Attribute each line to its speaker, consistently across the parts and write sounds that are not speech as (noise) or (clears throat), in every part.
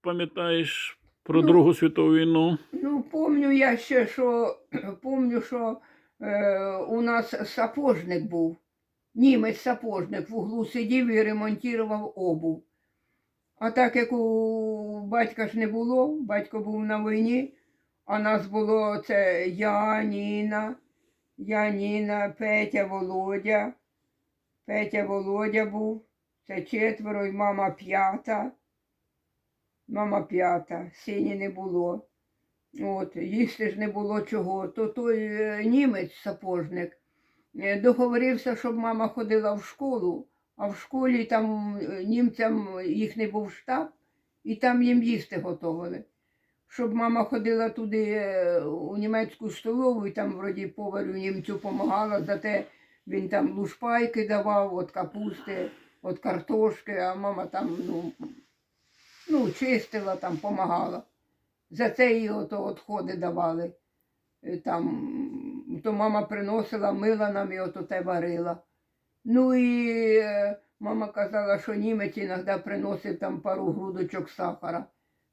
Speaker 1: Пам'ятаєш про
Speaker 2: Ну.
Speaker 1: Другу світову війну?
Speaker 2: Ну, помню я ще, що помню, що е, у нас сапожник був. Німець сапожник в углу сидів і ремонтував обув. А так як у батька ж не було, батько був на війні, а нас було це я, Ніна, я, Ніна, Петя, Володя. Петя Володя був, це четверо, і мама п'ята. Мама п'ята, сині не було. От, їсти ж не було чого. То той е, німець сапожник е, договорився, щоб мама ходила в школу, а в школі там е, німцям їхній був штаб, і там їм їсти готували. Щоб мама ходила туди у німецьку столову, і там вроді поварю німцю допомагала, зате він там лушпайки давав від капусти, від картошки, а мама там ну, ну, чистила, там, допомагала. За це їй ото відходи давали. Е, Там, то мама приносила, мила нам і ото те варила. Ну і е, мама казала, що німець іноді приносив там пару грудочок сахара,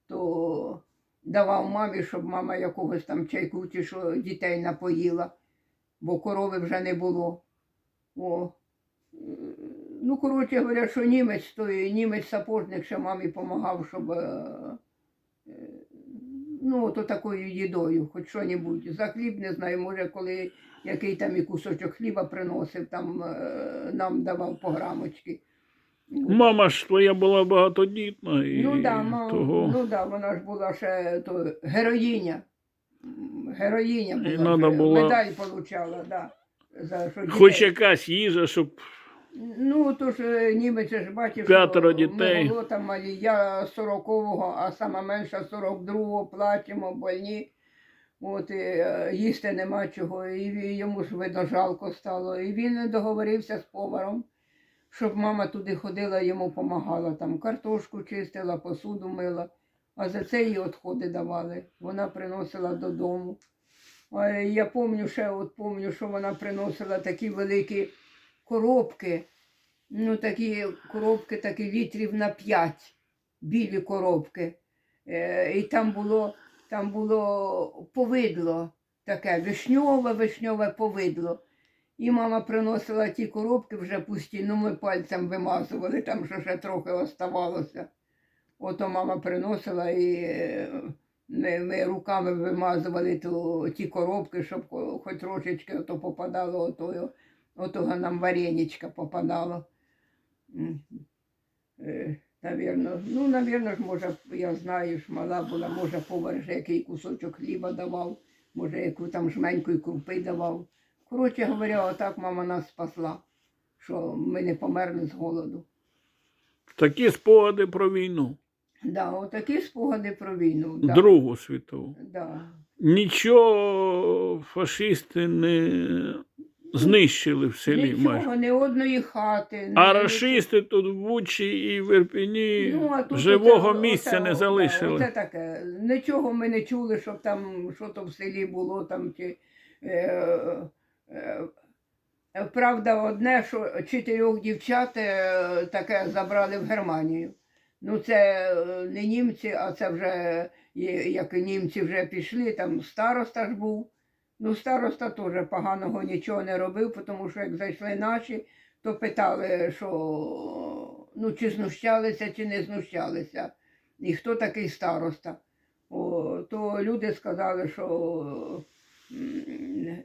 Speaker 2: то давав мамі, щоб мама якогось там чайку чи що дітей напоїла, бо корови вже не було. О. Ну, коротше говоря, що німець, то і німець сапожник ще мамі допомагав, щоб е, е, ну, то такою їдою, хоч що-небудь. За хліб не знаю, може, коли який там і кусочок хліба приносив, там е, нам давав по грамочки.
Speaker 1: Мама ж твоя була багатодітна і
Speaker 2: Ну да, мам,
Speaker 1: того.
Speaker 2: ну да, вона ж була ще то, героїня. Героїня була.
Speaker 1: І
Speaker 2: вже,
Speaker 1: надо було-
Speaker 2: Медаль отримала, да. За, що
Speaker 1: Хоч якась їжа, щоб
Speaker 2: Ну, то ж е, німець ж бачив,
Speaker 1: П'ятеро
Speaker 2: що
Speaker 1: дітей.
Speaker 2: ми було там малі. Я 40-го, а сама менша 42-го, плачемо, больні. От, і, е, їсти нема чого, і ві- йому ж видно жалко стало. І він договорився з поваром, щоб мама туди ходила, йому допомагала, там картошку чистила, посуду мила, а за це їй відходи давали. Вона приносила додому. А я пам'ятаю, ще от пам'ятаю, що вона приносила такі великі коробки, ну такі коробки, такі літрів на п'ять, білі коробки. Е, і там було, там було повидло, таке вишньове, вишньове повидло. І мама приносила ті коробки вже пусті, ну ми пальцем вимазували, там що ще трохи оставалося. Ото мама приносила і е, ми, ми руками вимазували ту, ті коробки, щоб хоч трошечки ото попадало, ото, отого нам вареничка попадало. Е, Навірно, ну, навірно ж, може, я знаю, ж мала була, може, повар же який кусочок хліба давав, може, яку там жменьку і крупи давав. Коротше говоря, отак мама нас спасла, що ми не померли з голоду.
Speaker 1: такі спогади про війну,
Speaker 2: Да, отакі спогади про війну. Да.
Speaker 1: Другу світову.
Speaker 2: Да.
Speaker 1: Нічого фашисти не знищили в селі майже.
Speaker 2: Нічого, ні одної хати.
Speaker 1: А
Speaker 2: ні-
Speaker 1: рашисти тут в Бучі і в Ірпіні
Speaker 2: Ну, а тут
Speaker 1: живого
Speaker 2: оце-
Speaker 1: місця
Speaker 2: оце,
Speaker 1: не залишили.
Speaker 2: Оце таке. Нічого ми не чули, щоб там що то в селі було там чи. Е, е, е, правда, одне, що чотирьох дівчат е, таке забрали в Германію. Ну, це е, не німці, а це вже як німці вже пішли, там староста ж був. Ну, староста теж поганого нічого не робив, тому що як зайшли наші, то питали, що ну, чи знущалися, чи не знущалися. І хто такий староста. О, то люди сказали, що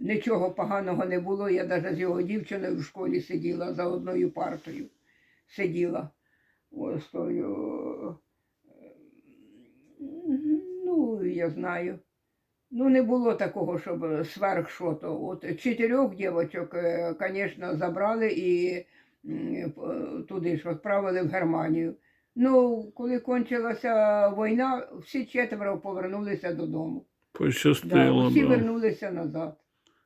Speaker 2: нічого поганого не було. Я навіть з його дівчиною в школі сиділа за одною партою. Сиділа. Ось тою. Ну, я знаю. Ну, не було такого, щоб сверх що то. От чотирьох дівчаток, звісно, забрали і туди ж відправили в Германію. Ну, коли кончилася війна, всі четверо повернулися додому. Да,
Speaker 1: Пощастило.
Speaker 2: усі
Speaker 1: да.
Speaker 2: вернулися назад.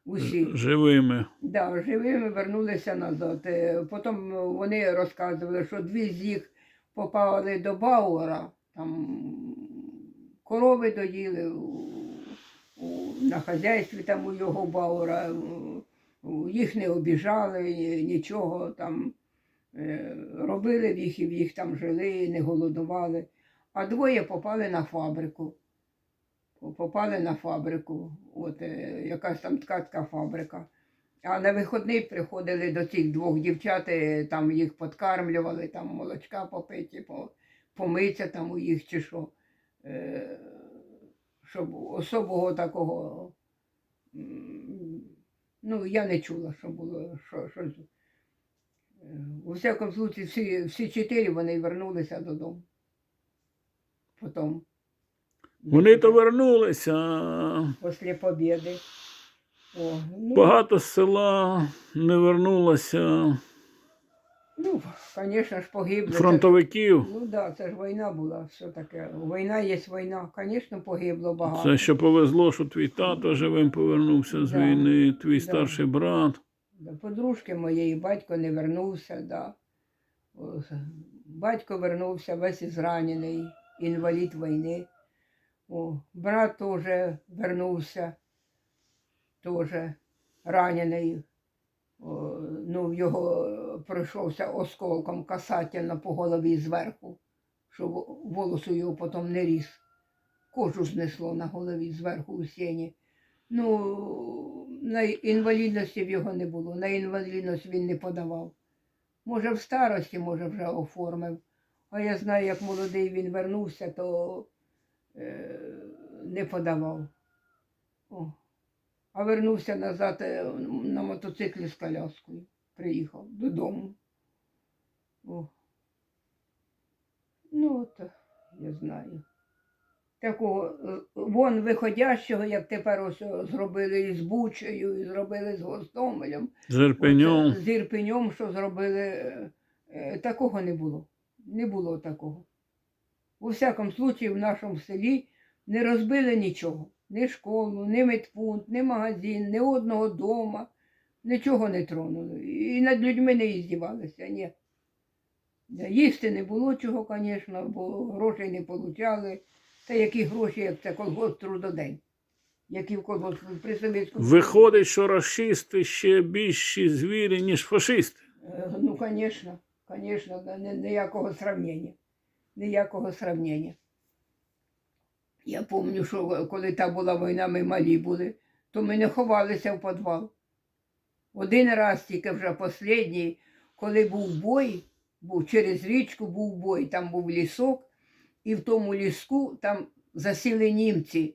Speaker 2: Усі.
Speaker 1: Живими.
Speaker 2: Да, живими вернулися назад. Е, Потім вони розказували, що дві з їх попали до Бауера, там корови доїли на хазяйстві там у його у- Їх не обіжали, нічого там е, робили в їх і в їх там жили, не голодували. а двоє попали на фабрику. Попали на фабрику, от е, якась там ткацька фабрика. А на виходний приходили до цих двох дівчат, е, там їх подкармлювали, там молочка попиті, по, помиться там у їх чи що. Щоб особого такого. Ну, я не чула, що було що, щось. Е, У всякому случаї, всі, всі чотири вони вернулися додому. Потім.
Speaker 1: Вони то вернулися.
Speaker 2: Після побіди. О, ну,
Speaker 1: Багато з села не вернулося
Speaker 2: ну, звісно ж, погибли.
Speaker 1: Фронтовиків.
Speaker 2: Ну так, да, це ж війна була, все таке. Війна є війна. Звісно, погибло багато.
Speaker 1: Це ще повезло, що твій тато живим повернувся з
Speaker 2: Да.
Speaker 1: війни, твій
Speaker 2: Да.
Speaker 1: старший брат.
Speaker 2: Да, Подружки моєї батько не вернувся, да. О, Батько вернувся весь зранений, інвалід війни. О, брат теж вернувся, теж ранений. О, ну, його пройшовся осколком касательно по голові зверху, щоб волосу його потім не ріс. Кожу знесло на голові зверху у сіні. Ну, на інвалідності в його не було, на інвалідність він не подавав. Може, в старості, може, вже оформив. А я знаю, як молодий він вернувся, то е, не подавав. О. А вернувся назад е, на мотоциклі з коляскою. Приїхав додому. О. Ну, от, я знаю. Такого е, вон виходящого, як тепер ось зробили із Бучею, і зробили з Гостомелем.
Speaker 1: З Ірпенем.
Speaker 2: З Ірпенем, що зробили, е, е, такого не було. Не було такого. У всякому случаї в нашому селі не розбили нічого. Ні школу, ні медпункт, ні магазин, ні одного дома. Нічого не тронули. І над людьми не іздівалися, ні. Їсти не було чого, звісно, бо грошей не получали. Та які гроші, як це колгосп трудодень. Які в колгосп при совєтському
Speaker 1: Виходить, що расисти ще більші звірі, ніж фашисти.
Speaker 2: Е, Ну, да, ні- ніякого сравнення. Ніякого сравнення. Я пам'ятаю, що коли та була війна, ми малі були, то ми не ховалися в підвал. Один раз тільки вже останній, коли був бой, був через річку був бой, там був лісок, і в тому ліску там засіли німці,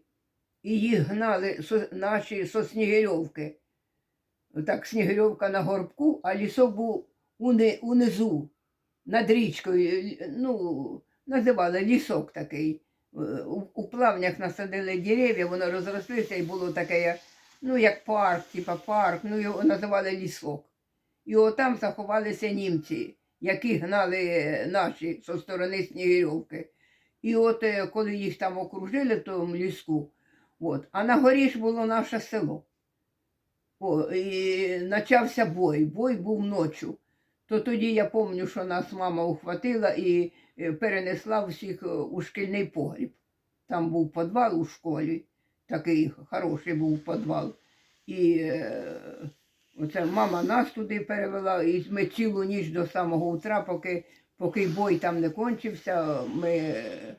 Speaker 2: і їх гнали наші со Снігирьовки. Так, Снігирьовка на горбку, а лісок був уни, унизу, над річкою. Ну, називали лісок такий. Е, У, у плавнях насадили дерев'я, воно розрослося і було таке, ну, як парк, типа парк, ну його називали лісок. І отам заховалися німці, які гнали е, наші зі сторони Снігирьовки. І от е, коли їх там окружили в тому ліску, от, а на горі ж було наше село. О, і почався бой. Бой був ночі. То тоді я пам'ятаю, що нас мама ухватила і е, перенесла всіх у шкільний погріб. Там був підвал у школі, такий хороший був підвал. І е, оце мама нас туди перевела, і ми цілу ніч до самого утра, поки, поки бой там не кончився, ми е,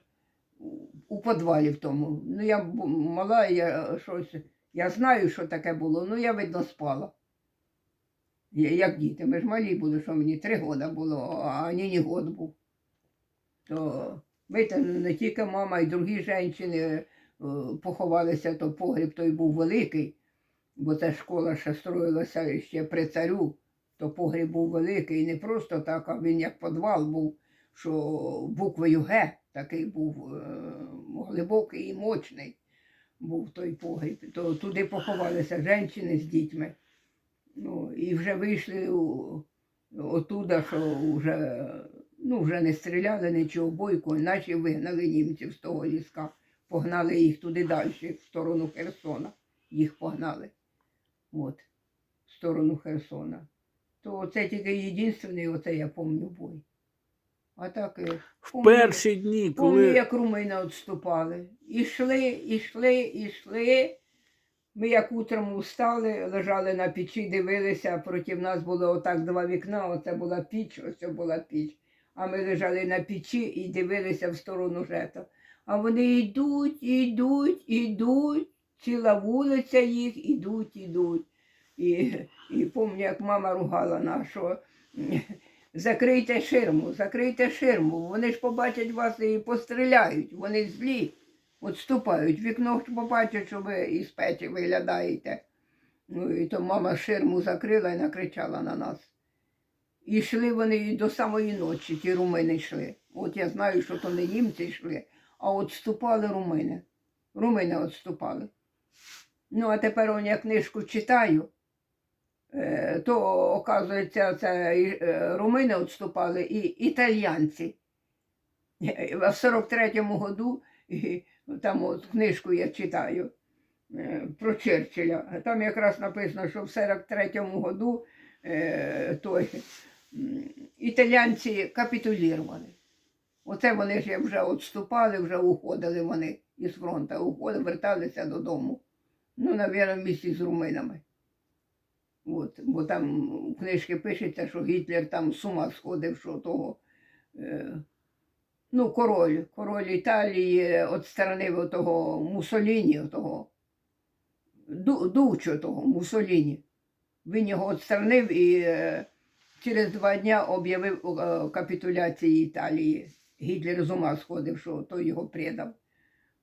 Speaker 2: у- підвалі в тому. Ну, я мала, я щось. Я знаю, що таке було, ну я, видно, спала. Як діти, ми ж малі були, що мені три роки було, а нині год був. То ми там не тільки мама, і другі жінки поховалися, то погріб той був великий, бо ця школа ще строїлася ще при царю, то погріб був великий, і не просто так, а він як підвал був, що буквою Г такий був е, глибокий і мощний був той погріб, то туди поховалися жінки з дітьми. Ну, і вже вийшли отуда, що вже, ну, вже не стріляли нічого бойко, наче вигнали німців з того ліска, погнали їх туди далі, в сторону Херсона. Їх погнали. От, в сторону Херсона. То це тільки єдиний, оце я пам'ятаю бой. А так, е,
Speaker 1: В
Speaker 2: помню-
Speaker 1: перші дні,
Speaker 2: Помню, як румини відступали. Ішли, ішли, ішли. Ми як утром встали, лежали на печі, дивилися, проти нас було отак два вікна, оце була піч, ось була піч. а ми лежали на печі і дивилися в сторону жета. А вони йдуть, йдуть, йдуть, ціла вулиця їх, ідуть, ідуть. І, і пам'ятаю, як мама ругала нас, що закрийте ширму, закрийте ширму. Вони ж побачать вас і постріляють, вони злі, відступають. Вікно побачать, що ви із печі виглядаєте. Ну, і то мама ширму закрила і накричала на нас. І йшли вони до самої ночі, ті румини йшли. От я знаю, що то не німці йшли, а от ступали румини. Румини відступали. Ну, а тепер я книжку читаю, е, то, оказується, це е, румини відступали і італіянці. Е, В 43-му году, і там от книжку я читаю про Черчилля. Там якраз написано, що в 43-му году той, м, капітулірували. Оце вони ж вже відступали, вже уходили вони із фронту, уходили, верталися додому. Ну, навіть, в місті з руминами. От, бо там у книжці пишеться, що Гітлер там з ума сходив, що того. Е, ну, король, король Італії відсторонив того Мусоліні, того, Ду, Дучо того Мусоліні. Він його відсторонив і е, через два дні об'явив е, капітуляцію Італії. Гітлер з ума сходив, що той його предав.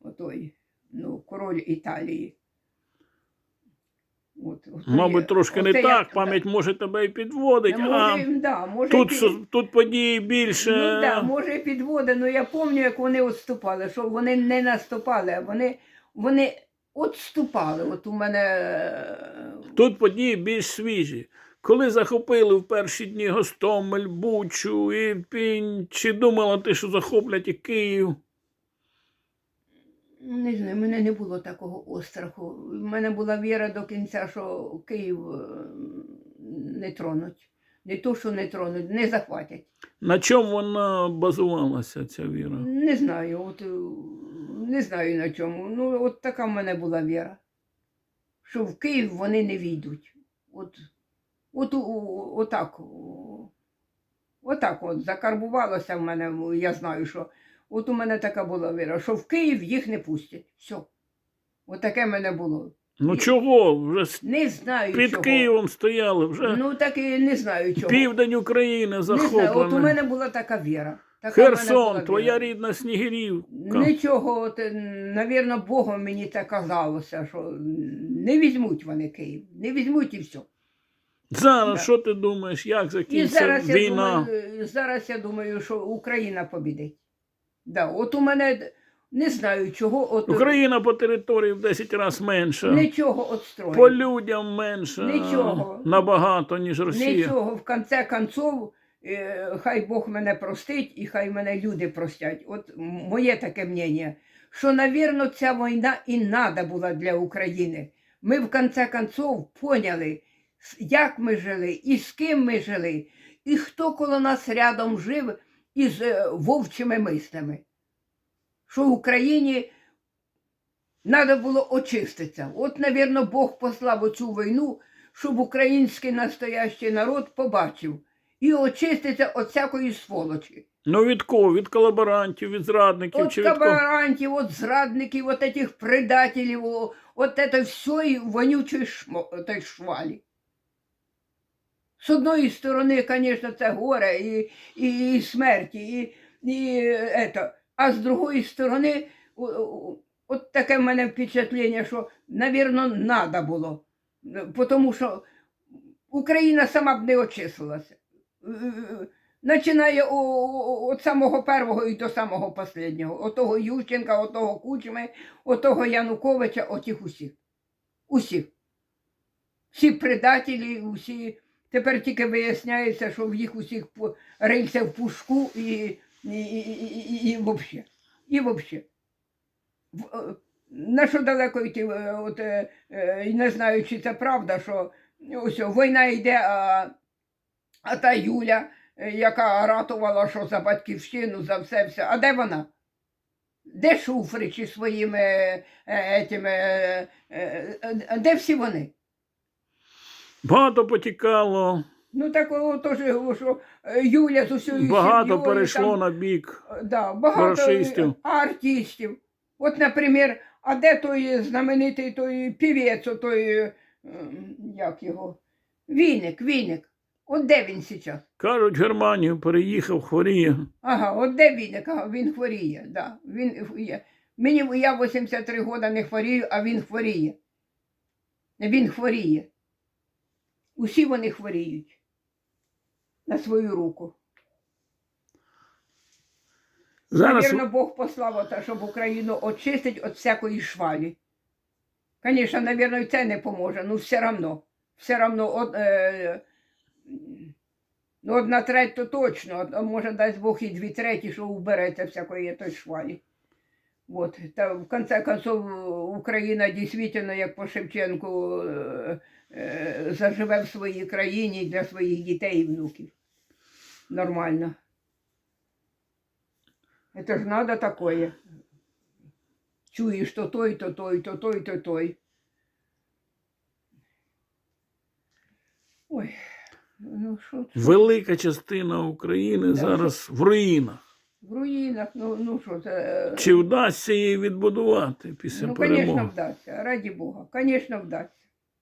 Speaker 2: Отой, ну, король Італії. От, ото
Speaker 1: Мабуть, трошки не
Speaker 2: оце
Speaker 1: так, пам'ять може тебе і підводить,
Speaker 2: Може,
Speaker 1: а
Speaker 2: да, може,
Speaker 1: тут,
Speaker 2: під-
Speaker 1: тут події більше.
Speaker 2: Ну да, може підводи, ну я пам'ятаю, як вони відступали, що вони не наступали, а вони, вони відступали. От у мене е,
Speaker 1: Тут події більш свіжі. Коли захопили в перші дні Гостомель, Бучу, Ірпінь, чи думала ти, що захоплять і Київ?
Speaker 2: не знаю, в мене не було такого остраху. У мене була віра до кінця, що Київ е, не тронуть. Не то, що не тронуть, не захватять.
Speaker 1: На чому вона базувалася, ця віра?
Speaker 2: Не знаю, от е, не знаю на чому. Ну, от така в мене була віра. Що в Київ вони не війдуть. От, от, отак. Отак от закарбувалося в мене, я знаю, що от у мене така була віра, що в Київ їх не пустять. Все. От таке в мене було.
Speaker 1: Ну
Speaker 2: І-
Speaker 1: чого? Вже
Speaker 2: Не знаю
Speaker 1: під
Speaker 2: чого.
Speaker 1: Києвом стояли, вже
Speaker 2: Ну так і не знаю чого.
Speaker 1: південь України
Speaker 2: не знаю, от у мене була така віра. Така була
Speaker 1: Херсон,
Speaker 2: віра.
Speaker 1: твоя рідна Снігирівка.
Speaker 2: Нічого, от, навірно, Богом мені так казалося, що не візьмуть вони Київ, не візьмуть і все.
Speaker 1: Зараз що ти думаєш, як
Speaker 2: І
Speaker 1: закінчиться
Speaker 2: зараз я,
Speaker 1: війна?
Speaker 2: думаю, зараз я думаю, що Україна побідить. Да, от у мене не знаю чого, от
Speaker 1: Україна по території в 10 разів менша,
Speaker 2: нічого отстроїть.
Speaker 1: по людям менша
Speaker 2: Нічого.
Speaker 1: набагато, ніж Росія.
Speaker 2: Нічого, в конце концов, е, хай Бог мене простить і хай мене люди простять. От м- моє таке мнення, що, навірно, ця війна і надо була для України. Ми в конце концов поняли, як ми жили, і з ким ми жили, і хто коло нас рядом жив із е, вовчими мислями. Що в Україні треба було очиститися. От, навірно, Бог послав оцю війну, щоб український настоящий народ побачив і очиститься від всякої сволочі.
Speaker 1: Ну від кого? Від колаборантів, від зрадників
Speaker 2: От
Speaker 1: чи від кого?
Speaker 2: кабарантів, от зрадників, от этих предателів, от это все вонючої шмо, швалі. З одної сторони, звісно, це горе і, і, і смерть, і, і это. а з другої сторони, от таке в мене впечатлення, що, навірно, треба було. Е, Тому що Україна сама б не очислилася. Е, Починає від самого першого і до самого останнього. От того Ющенка, от того Кучми, от того Януковича, отих усіх. Усіх. Всі предателі, усі. Тепер тільки виясняється, що в їх усіх рильця в пушку і, і, і, і, і, взагалі. І взагалі. Е, На що далеко йти, е, от, е, не знаю, чи це правда, що ось війна йде, а, а та Юля, яка ратувала, що за батьківщину, за все, все. А де вона? Де Шуфричі своїми етими, де всі вони?
Speaker 1: Багато потікало
Speaker 2: Ну так о, теж говорю, що е, Юля з усією
Speaker 1: Багато
Speaker 2: сім'єю
Speaker 1: перейшло
Speaker 2: там,
Speaker 1: на бік.
Speaker 2: е, да, багато е, артистів. От, наприклад, а де той знаменитий той півець, той, е, м, як його, Віник, Віник. От де він зараз?
Speaker 1: Кажуть, в Германію переїхав, хворіє.
Speaker 2: Ага, от де Віник? Ага, він хворіє. Да, він є. Мені я 83 роки не хворію, а він хворіє. Він хворіє. Усі вони хворіють на свою руку.
Speaker 1: Зараз
Speaker 2: Навірно, Бог послав ота, щоб Україну очистить від всякої швалі. Звісно, навірно, і це не поможе, ну все одно. Все одно, од, е, ну, одна треть то точно, а може дасть Бог і дві треті, що убереться всякої той швалі. Вот. Та в конце концов Україна дійсно, як по Шевченку, е, е, заживе в своїй країні для своїх дітей і внуків. Нормально. Это ж надо такое. Чуєш то той, то той, то той, то той. Ой, ну що це?
Speaker 1: велика частина України
Speaker 2: Да.
Speaker 1: зараз в руїнах.
Speaker 2: В руїнах, ну, ну що це.
Speaker 1: Чи вдасться її відбудувати після
Speaker 2: ну,
Speaker 1: перемоги?
Speaker 2: звісно, вдасться, раді Бога. Звісно, вдасться.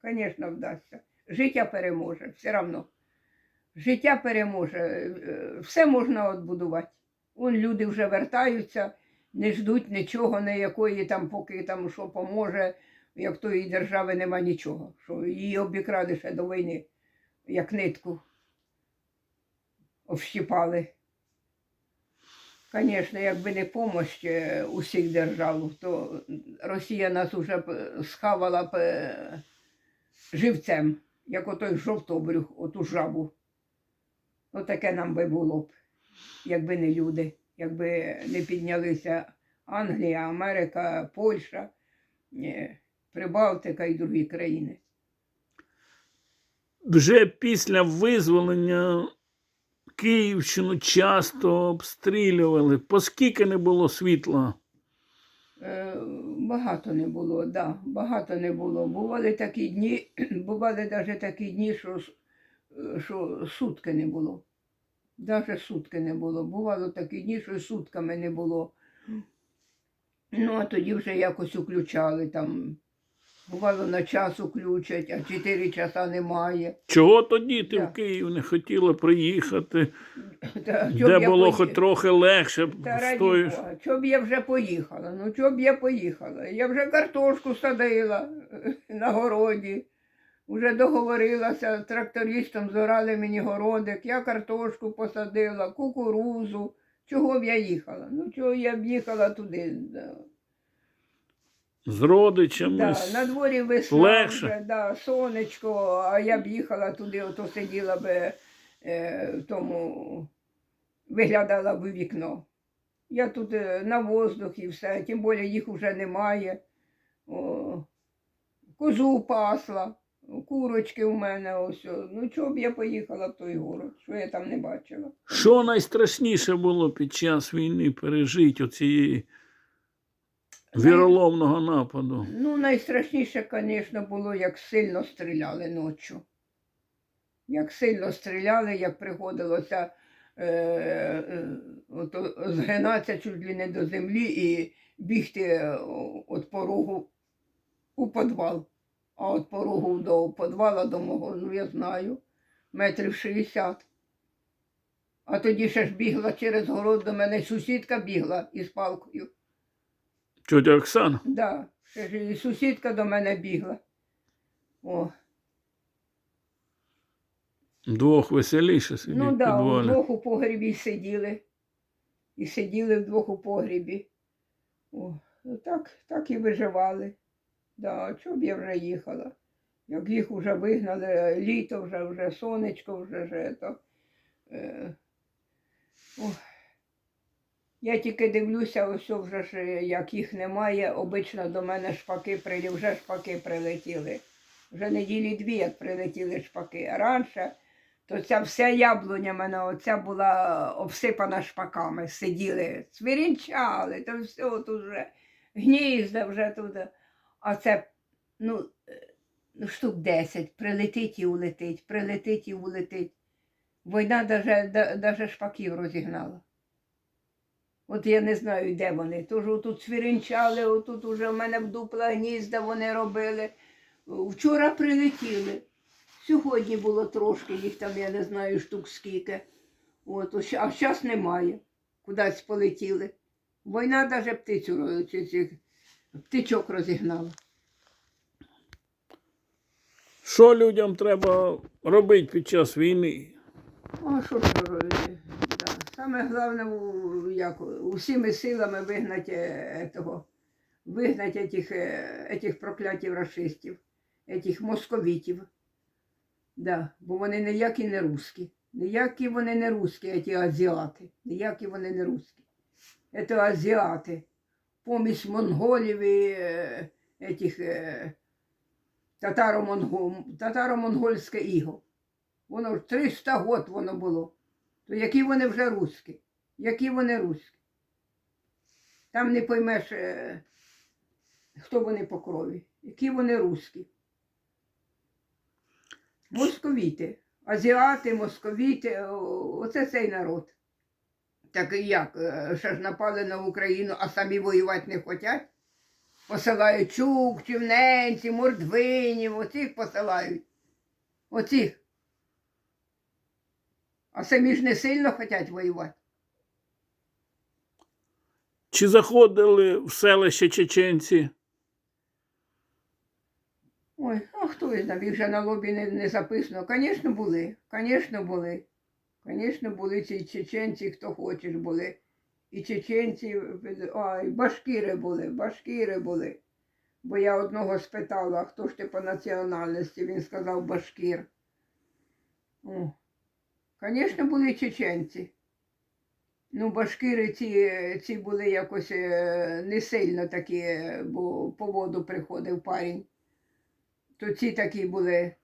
Speaker 2: Звісно, вдасться. Життя переможе, все одно. Життя переможе. Е, Все можна відбудувати. Вон люди вже вертаються, не ждуть нічого, ніякої там, поки там що поможе, як тої держави нема нічого. Що її обікрали ще до війни, як нитку общипали. Звісно, якби не допомога усіх держав, то Росія нас уже б схавала б е, живцем, як отой жовтобрюх, оту жабу. Отаке нам би було б, якби не люди, якби не піднялися Англія, Америка, Польща, е, Прибалтика і другі країни.
Speaker 1: Вже після визволення Київщину часто обстрілювали. Поскільки не було світла?
Speaker 2: Е, Багато не було, да, багато не було. Бували такі дні, (clears throat) бували навіть такі дні, що, е, що сутки не було. Навіть сутки не було. Бувало такі дні, що сутками не було. Ну, а тоді вже якось уключали там. Бувало на час уключать, а 4 часа немає.
Speaker 1: Чого тоді ти
Speaker 2: Да.
Speaker 1: в Київ не хотіла приїхати, (laughs)
Speaker 2: Та, чоб
Speaker 1: де
Speaker 2: я
Speaker 1: було
Speaker 2: поїхала?
Speaker 1: хоч трохи легше,
Speaker 2: Та чого б я вже поїхала? Ну чого б я поїхала? Я вже картошку садила (laughs) на городі. Вже договорилася з трактористом, зорали мені городик, я картошку посадила, кукурузу. Чого б я їхала? Ну чого я б їхала туди? Да.
Speaker 1: З родичами.
Speaker 2: Да,
Speaker 1: з-
Speaker 2: на дворі весна
Speaker 1: легше.
Speaker 2: вже, да, сонечко, а я б їхала туди, ото сиділа би е, тому, виглядала б у вікно. Я тут е, на воздух і все, тим більше їх вже немає. О, козу пасла, курочки у мене ось. Ну чого б я поїхала в той город, що я там не бачила.
Speaker 1: Що найстрашніше було під час війни пережити оцієї віроломного нападу?
Speaker 2: Ну, найстрашніше, звісно, було, як сильно стріляли ночі. Як сильно стріляли, як приходилося е, е, ото, згинатися чуть ли не до землі і бігти від порогу у підвал. А від порогу до підвала до мого, ну я знаю, метрів 60. А тоді ще ж бігла через город до мене сусідка бігла із палкою.
Speaker 1: Тьотя Оксана?
Speaker 2: Да, і сусідка до мене бігла. О,
Speaker 1: Двох веселіше сидіть
Speaker 2: ну
Speaker 1: в
Speaker 2: да, вдвох у погрібі сиділи. І сиділи вдвох у погрібі. О, ну так, так і виживали. Да, чого б я вже їхала? Як їх вже вигнали, літо вже, вже сонечко, вже ж то. Е. Я тільки дивлюся, ось вже ж, як їх немає, обично до мене шпаки прилі, вже шпаки прилетіли. Вже неділі дві, як прилетіли шпаки. А раніше, то ця вся яблуня мене оця була обсипана шпаками, сиділи, свирінчали, то все тут вже гнізда вже туди. А це, ну, е, ну, штук 10, прилетить і улетить, прилетить і улетить. Війна да- шпаків розігнала. От я не знаю, де вони. Тож отут свірінчали, отут уже в мене в дупла гнізда вони робили. Вчора прилетіли. Сьогодні було трошки, їх там, я не знаю, штук скільки. От, а зараз немає. Кудись полетіли. Війна навіть птицю цих птичок розігнала.
Speaker 1: Що людям треба робити під час війни?
Speaker 2: А що ж робити? Да. Саме головне, у- як, усіми силами вигнати е, того, вигнати этих, е, этих проклятів расистів, этих московітів. Да. Бо вони ніякі не русські. Ніякі вони не русські, ці азіати. Ніякі вони не русські. Це азіати. Помість монголів і е, этих, е, татаро-монгол, татаро-монгольське іго. Воно ж 300 год воно було. То які вони вже русські? Які вони русські? Там не поймеш, е, хто вони по крові, які вони русські. Московіти, азіати, московіти, оце цей народ. Так як, ще ж напали на Україну, а самі воювати не хочуть? Посилають чукчів, ненців, мордвинів, оцих посилають. Оцих. А самі ж не сильно хочуть воювати.
Speaker 1: Чи заходили в селище чеченці?
Speaker 2: Ой, а хто знав, їх же на лобі не, не записано. Звісно, були. Звісно, були. Звісно, були ці чеченці, хто хочеш були. І чеченці, ой, башкіри були, башкіри були. Бо я одного спитала, а хто ж ти по національності? Він сказав башкір. О, Звісно, були чеченці. Ну, башкири ці, ці були якось е, не сильно такі, е, бо по воду приходив парень. То ці такі були,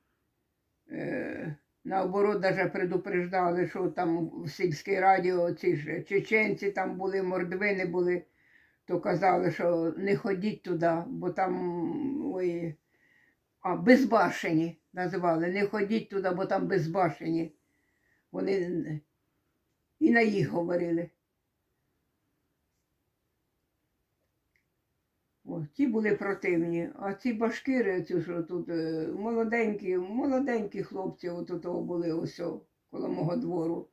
Speaker 2: е, наоборот, навіть предупреждали, що там в сільській раді ці ж чеченці там були, мордвини були, то казали, що не ходіть туди, бо там ой, а, безбашені називали. Не ходіть туди, бо там безбашені. Вони і на їх говорили. О, ті були противні, а ці башкири, ці, що тут е, молоденькі, молоденькі хлопці от того були ось коло мого двору.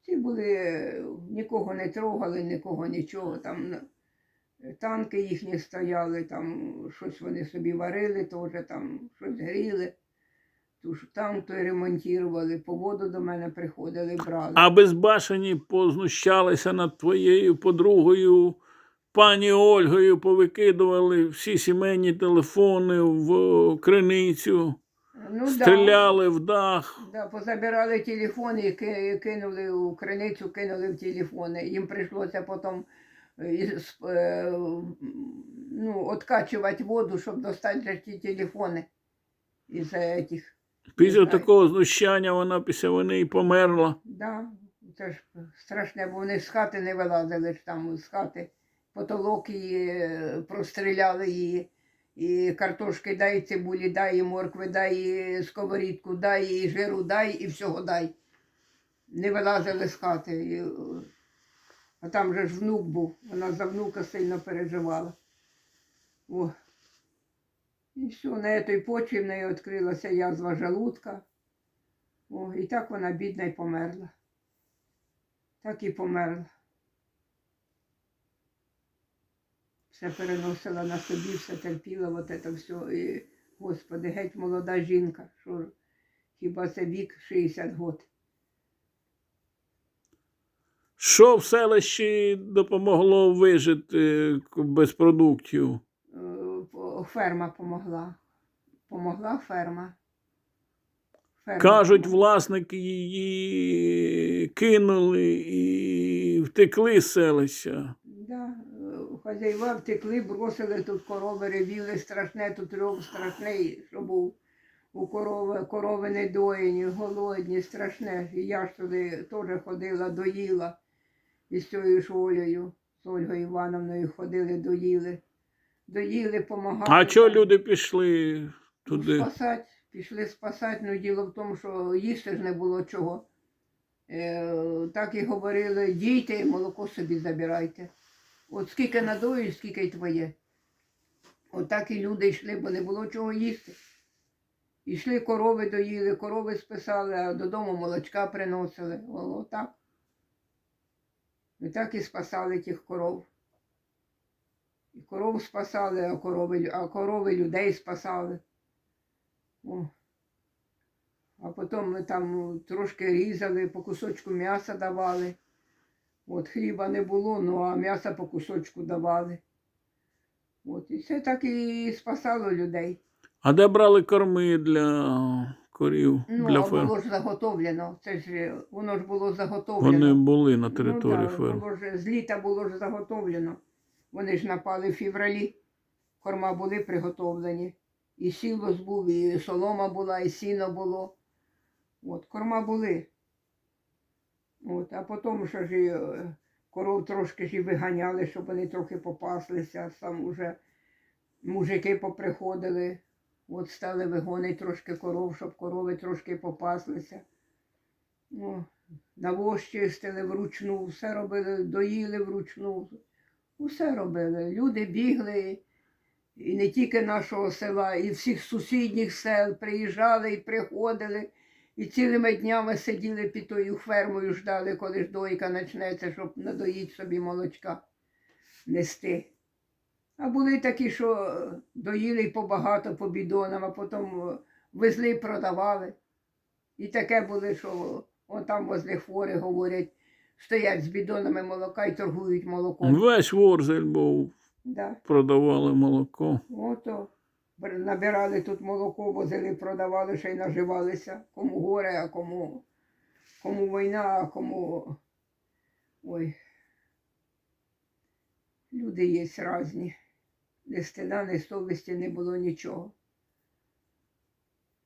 Speaker 2: Ці були, е, нікого не трогали, нікого нічого. Там е, танки їхні стояли, там щось вони собі варили, теж там щось гріли. Тож там то й ремонтували, по воду до мене приходили, брали.
Speaker 1: А безбашені познущалися над твоєю подругою, пані Ольгою, повикидували всі сімейні телефони в криницю,
Speaker 2: ну,
Speaker 1: стріляли в дах.
Speaker 2: Да, позабирали телефони і кинули у криницю, кинули в телефони. Їм прийшлося потім е, е, ну, откачувати воду, щоб достати ті телефони із цих.
Speaker 1: Після такого знущання вона після війни і померла.
Speaker 2: Да, це ж страшне, бо вони з хати не вилазили ж там з хати. Потолок її е, простріляли її. І картошки дай, і цибулі дай, і моркви дай, і сковорідку дай, і жиру дай, і всього дай. Не вилазили з хати. Е, а там же ж внук був, вона за внука сильно переживала. О. І все, на цій почві в неї відкрилася язва желудка. О, і так вона бідна й померла. Так і померла. Все переносила на собі, все терпіла, от це все. І, Господи, геть молода жінка. Що, хіба це вік 60 год.
Speaker 1: Що в селищі допомогло вижити без продуктів?
Speaker 2: Ферма помогла. Помогла ферма. Ферма
Speaker 1: Кажуть,
Speaker 2: помогла.
Speaker 1: власники її кинули і втекли з селища.
Speaker 2: Да, е, хазяїва втекли, бросили тут корови, ревіли страшне, тут ров страшний, що був у корови, корови недоїні, голодні, страшне. І я ж туди теж ходила, доїла із цією ж Олею, з Ольгою Івановною ходили, доїли. Доїли, помагали.
Speaker 1: А чого люди пішли
Speaker 2: Ну,
Speaker 1: туди?
Speaker 2: Спасать, пішли спасати, ну діло в тому, що їсти ж не було чого. е, так і говорили, дійте, молоко собі забирайте. От скільки надоїш, скільки й твоє. От так і люди йшли, бо не було чого їсти. Ішли корови доїли, корови списали, а додому молочка приносили. О, Отак. І так і спасали тих коров. І коров спасали, а корови, а корови людей спасали. О. А потім ми там трошки різали, по кусочку м'яса давали. От хліба не було, ну а м'яса по кусочку давали. От, і це так і спасало людей.
Speaker 1: А де брали корми для корів,
Speaker 2: Ну,
Speaker 1: для ферм?
Speaker 2: було ж заготовлено. Це ж воно ж було заготовлено.
Speaker 1: Вони були на території
Speaker 2: ну, да,
Speaker 1: ферм.
Speaker 2: було ж, з літа було ж заготовлено. Вони ж напали в февралі. Корма були приготовлені. І сілос був, і солома була, і сіно було. От, корма були. От, а потім що ж е, коров трошки ж виганяли, щоб вони трохи попаслися. Сам уже мужики поприходили. От стали вигонити трошки коров, щоб корови трошки попаслися. Ну, чистили вручну, все робили, доїли вручну, усе робили. Люди бігли, і не тільки нашого села, і всіх сусідніх сел приїжджали і приходили, і цілими днями сиділи під тою фермою, ждали, коли ж дойка почнеться, щоб надоїть собі молочка нести. А були такі, що доїли побагато по бідонам, а потім е, везли, продавали. І таке були, що там возле хворих говорять, стоять з бідонами молока і торгують молоком.
Speaker 1: Весь Ворзель був,
Speaker 2: Да.
Speaker 1: продавали молоко.
Speaker 2: Ото набирали тут молоко, возили, продавали, ще й наживалися. Кому горе, а кому, кому війна, а кому. Ой. Люди є різні. Ні стида, ні совісті не було нічого.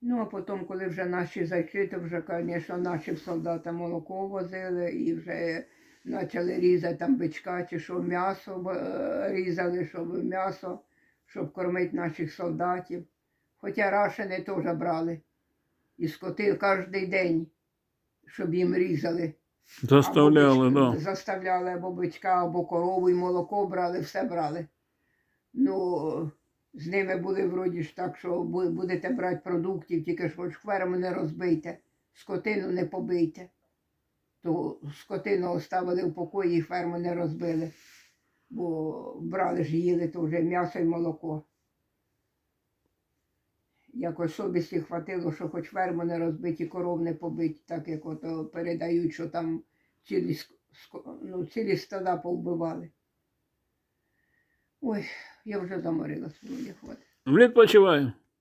Speaker 2: Ну, а потім, коли вже наші зайшли, то вже, звісно, наші солдати молоко возили і вже почали різати там бичка чи що м'ясо е, різали, щоб м'ясо, щоб кормити наших солдатів. Хоча рашени теж брали. І скоти кожен день, щоб їм різали.
Speaker 1: Заставляли,
Speaker 2: Або бичка- Заставляли або бичка, або корову, і молоко брали, все брали. Ну, з ними були вроді ж так, що будете брати продуктів, тільки ж хоч ферму не розбийте, скотину не побийте. То скотину оставили в покої і ферму не розбили. Бо брали ж їли то вже м'ясо і молоко. Якось совісті хватило, що хоч ферму не розбиті, коров не побиті, так як ото передають, що там цілі, ну, цілі стада повбивали. Ой, я вже заморилась, мені хватить.
Speaker 1: Відпочиваю.